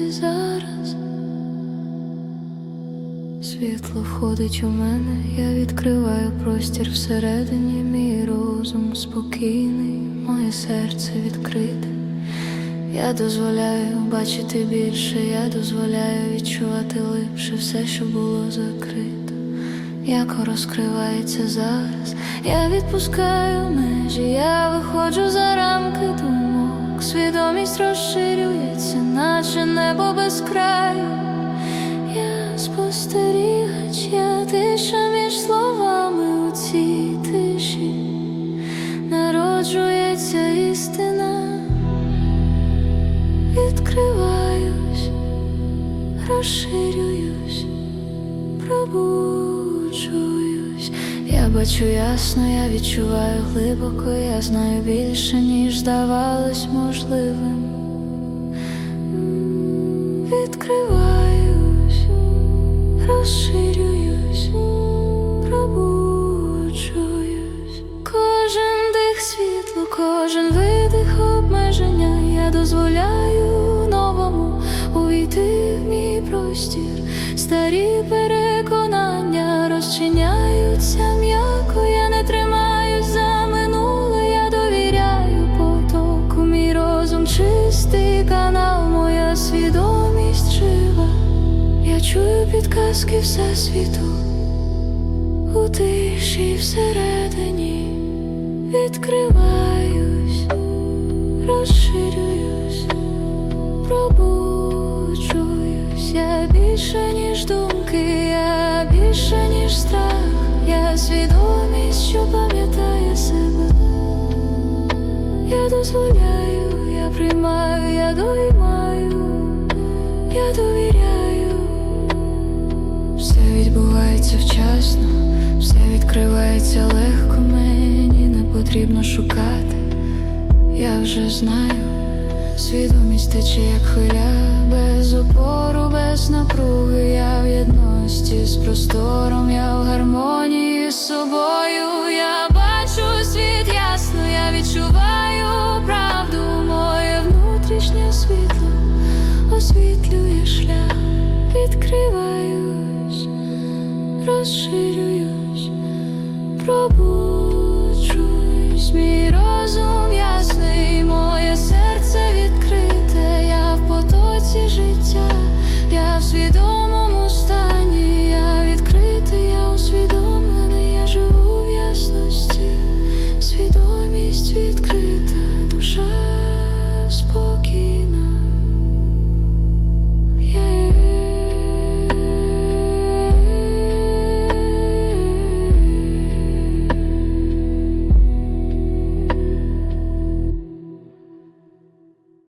і зараз. Світло входить у мене, я відкриваю простір всередині, мій розум спокійний, моє серце відкрите. Я дозволяю бачити більше, я дозволяю відчувати липше все, що було закрито. Як розкривається зараз, я відпускаю межі, я виходжу за рамки думок, свідомість розширюється, наче небо без краю. Я спостерігач, я тиша між словами у цій тиші, народжується істина, відкриваюсь, розширююсь, пробуджуюсь. Я бачу ясно, я відчуваю глибоко, я знаю більше, ніж здавалось можливим. Кожен видих обмеження. Я дозволяю новому увійти в мій простір. Старі переконання розчиняються м'яко. Я не тримаюсь за минуле, я довіряю потоку. Мій розум чистий канал, моя свідомість жива. Я чую підказки всесвіту у тиші всередині відкриваюсь, розширююсь, пробуджуюсь. Я більше, ніж думки, я більше, ніж страх, я свідомість, що пам'ятає себе. Я дозволяю, я приймаю, я доймаю, я довіряю. Все відбувається вчасно, все відкривається легко, потрібно шукати. Я вже знаю, свідомість тече, як хвиля, без опору, без напруги. Я в єдності з простором, я в гармонії з собою. Я бачу світ ясно, я відчуваю правду, моє внутрішнє світло освітлює шлях, відкриваюсь, розширююсь мій розум ясний, моє серце відкрите, я в потоці життя, я в свідомому стані, я відкритий, я я живу в ясності, свідомість відкрита.